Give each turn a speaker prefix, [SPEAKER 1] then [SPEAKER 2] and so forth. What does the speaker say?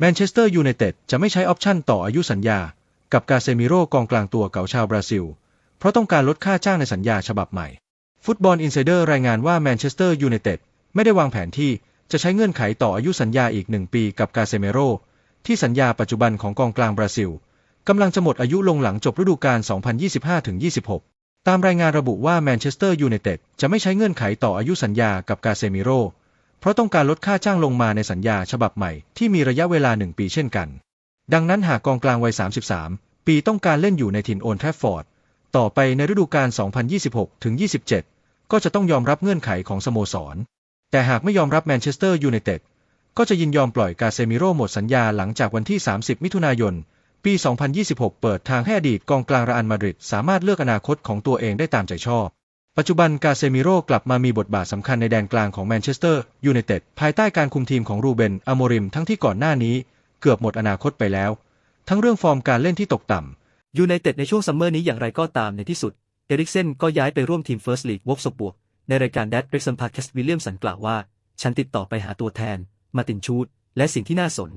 [SPEAKER 1] แมนเชสเตอร์ยูไนเต็ดจะไม่ใช้ออปชั่นต่ออายุสัญญา กับกาเซมิโร่กองกลางตัวเก่าชาวบราซิล เพราะต้องการลดค่าจ้างในสัญญาฉบับใหม่ ฟุตบอลอินไซเดอร์รายงานว่าแมนเชสเตอร์ยูไนเต็ดไม่ได้วางแผนที่จะใช้เงื่อนไขต่ออายุสัญญาอีกหนึ่งปีกับกาเซเมโร่ที่สัญญาปัจจุบันของกองกลางบราซิลกำลังจะหมดอายุลงหลังจบฤดูกาล 2025-26 ตามรายงานระบุว่าแมนเชสเตอร์ยูไนเต็ดจะไม่ใช้เงื่อนไขต่ออายุสัญญากับกาเซมิโร่ ราะต้องการลดค่าจ้างลงมาในสัญญาฉบับใหม่ที่มีระยะเวลาหนึ่งปีเช่นกัน ดังนั้นหากกองกลางวัย 33 ปีต้องการเล่นอยู่ในถิ่นโอนแทฟฟอร์ด ต่อไปในฤดูกาล 2026-27 ก็จะต้องยอมรับเงื่อนไขของสโมสร แต่หากไม่ยอมรับแมนเชสเตอร์ยูไนเต็ดก็จะยินยอมปล่อยกาเซมิโร่หมดสัญญาหลังจากวันที่ 30 มิถุนายน ปี 2026 เปิดทางให้อดีตกองกลางรอันมาดริดสามารถเลือกอนาคตของตัวเองได้ตามใจชอบ ปัจจุบันกาเซมิโร่กลับมามีบทบาทสำคัญในแดนกลางของแมนเชสเตอร์ยูไนเต็ดภายใต้การคุมทีมของรูเบนอโมริมทั้งที่ก่อนหน้านี้ เกือบหมดอนาคตไปแล้ว ทั้งเรื่องฟอร์มการเล่นที่ตกต่ำ
[SPEAKER 2] ยูไนเต็ดในช่วงซัมเมอร์นี้อย่างไรก็ตามในที่สุด เอริกเซนก็ย้ายไปร่วมทีมเฟิร์สลีกวอกสบวก ในรายการแดดเบรกซัมพาร์คสวิลเลียมสันกล่าวว่า ฉันติดต่อไปหาตัวแทน มาตินชูดและสิ่งที่น่าสน